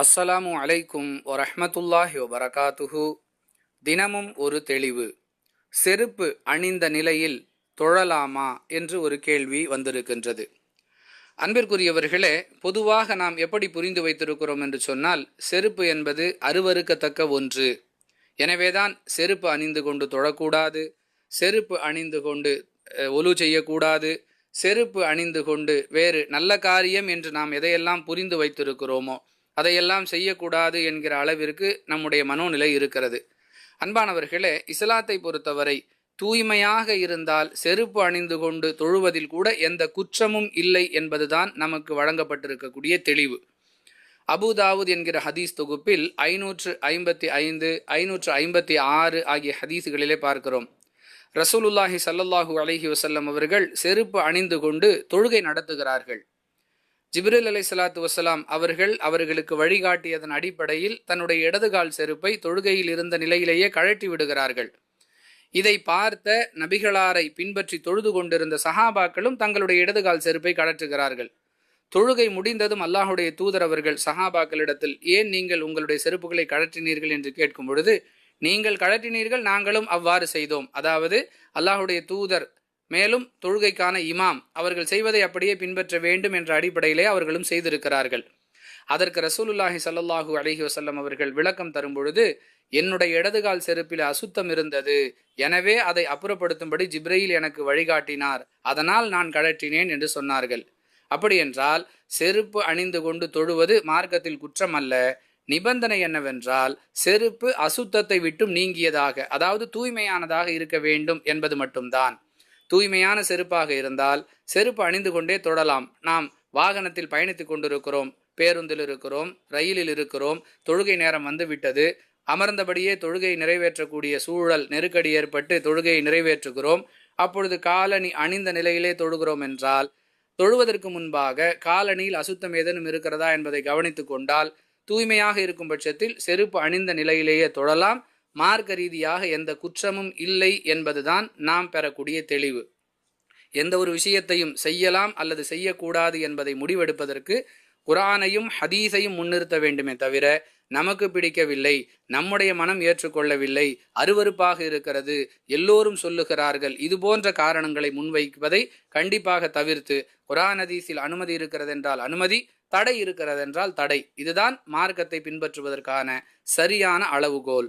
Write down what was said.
அஸ்ஸலாமு அலைக்கும் வரஹ்மத்துல்லாஹி வபரகாத்துஹு. தினமும் ஒரு தெளிவு. செருப்பு அணிந்த நிலையில் தொழலாமா என்று ஒரு கேள்வி வந்திருக்கின்றது. அன்பிற்குரியவர்களே பொதுவாக நாம் எப்படி புரிந்து வைத்திருக்கிறோம் என்று சொன்னால் செருப்பு என்பது அருவருக்கத்தக்க ஒன்று. எனவேதான் செருப்பு அணிந்து கொண்டு தொழக்கூடாது செருப்பு அணிந்து கொண்டு ஒலு செய்யக்கூடாது செருப்பு அணிந்து கொண்டு வேறு நல்ல காரியம் என்று நாம் எதையெல்லாம் புரிந்து வைத்திருக்கிறோமோ அதையெல்லாம் செய்யக்கூடாது என்கிற அளவிற்கு நம்முடைய மனோநிலை இருக்கிறது. அன்பானவர்களே இஸ்லாத்தை பொறுத்தவரை தூய்மையாக இருந்தால் செருப்பு அணிந்து கொண்டு தொழுவதில் கூட எந்த குற்றமும் இல்லை என்பதுதான் நமக்கு வழங்கப்பட்டிருக்கக்கூடிய தெளிவு. அபுதாவுத் என்கிற ஹதீஸ் தொகுப்பில் ஐநூற்று ஐம்பத்தி ஐந்து ஐநூற்று ஐம்பத்தி ஆறு ஆகிய ஹதீஸுகளிலே பார்க்கிறோம். ரசூலுல்லாஹி ஸல்லல்லாஹு அலஹி வசல்லம் அவர்கள் செருப்பு அணிந்து கொண்டு தொழுகை நடத்துகிறார்கள். ஜிப்ரில் அலை சலாத்து வசலாம் அவர்கள் அவர்களுக்கு வழிகாட்டியதன் அடிப்படையில் தன்னுடைய இடதுகால் செருப்பை தொழுகையில் இருந்த நிலையிலேயே கழட்டி விடுகிறார்கள். இதை பார்த்த நபிகளாரை பின்பற்றி தொழுது கொண்டிருந்த சஹாபாக்களும் தங்களுடைய இடதுகால் செருப்பை கழற்றுகிறார்கள். தொழுகை முடிந்ததும் அல்லாஹுடைய தூதர் அவர்கள் சஹாபாக்களிடத்தில் ஏன் நீங்கள் உங்களுடைய செருப்புகளை கழற்றினீர்கள்? என்று கேட்கும் பொழுது நீங்கள் கழற்றினீர்கள் நாங்களும் அவ்வாறு செய்தோம். அதாவது அல்லாஹுடைய தூதர் மேலும் தொழுகைக்கான இமாம் அவர்கள் செய்வதை அப்படியே பின்பற்ற வேண்டும் என்ற அடிப்படையிலே அவர்களும் செய்திருக்கிறார்கள். அதற்கு ரசூலுல்லாஹி சல்லாஹூ அலஹி வசல்லம் அவர்கள் விளக்கம் தரும் பொழுது என்னுடைய இடதுகால் செருப்பில் அசுத்தம் இருந்தது. எனவே அதை அப்புறப்படுத்தும்படி ஜிப்ரையில் எனக்கு வழிகாட்டினார். அதனால் நான் கழற்றினேன் என்று சொன்னார்கள். அப்படியென்றால் செருப்பு அணிந்து கொண்டு தொழுவது மார்க்கத்தில் குற்றம் அல்ல. நிபந்தனை என்னவென்றால் செருப்பு அசுத்தத்தை விட்டும் நீங்கியதாக அதாவது தூய்மையானதாக இருக்க வேண்டும் என்பது மட்டும்தான். தூய்மையான செருப்பாக இருந்தால் செருப்பு அணிந்து கொண்டே தொடலாம். நாம் வாகனத்தில் பயணித்துக் கொண்டிருக்கிறோம் பேருந்தில் இருக்கிறோம் ரயிலில் இருக்கிறோம் தொழுகை நேரம் வந்துவிட்டது. அமர்ந்தபடியே தொழுகை நிறைவேற்றக்கூடிய சூழல் நெருக்கடி ஏற்பட்டு தொழுகையை நிறைவேற்றுகிறோம். அப்பொழுது காலணி அணிந்த நிலையிலே தொழுகிறோம் என்றால் தொழுவதற்கு முன்பாக காலணியில் அசுத்தம் ஏதேனும் இருக்கிறதா என்பதை கவனித்து கொண்டால் தூய்மையாக இருக்கும் பட்சத்தில் செருப்பு அணிந்த நிலையிலேயே தொழலாம் மார்க்க ரீதியாக எந்த குற்றமும் இல்லை என்பதுதான் நாம் பெறக்கூடிய தெளிவு. எந்த ஒரு விஷயத்தையும் செய்யலாம் அல்லது செய்யக்கூடாது என்பதை முடிவெடுப்பதற்கு குரானையும் ஹதீஸையும் முன்னிறுத்த வேண்டுமே தவிர நமக்கு பிடிக்கவில்லை நம்முடைய மனம் ஏற்றுக்கொள்ளவில்லை அருவருப்பாக இருக்கிறது எல்லோரும் சொல்லுகிறார்கள் இது போன்ற காரணங்களை முன்வைப்பதை கண்டிப்பாக தவிர்த்து குரான் ஹதீஸில் அனுமதி இருக்கிறது என்றால் அனுமதி தடை இருக்கிறதென்றால் தடை. இதுதான் மார்க்கத்தை பின்பற்றுவதற்கான சரியான அளவுகோல்.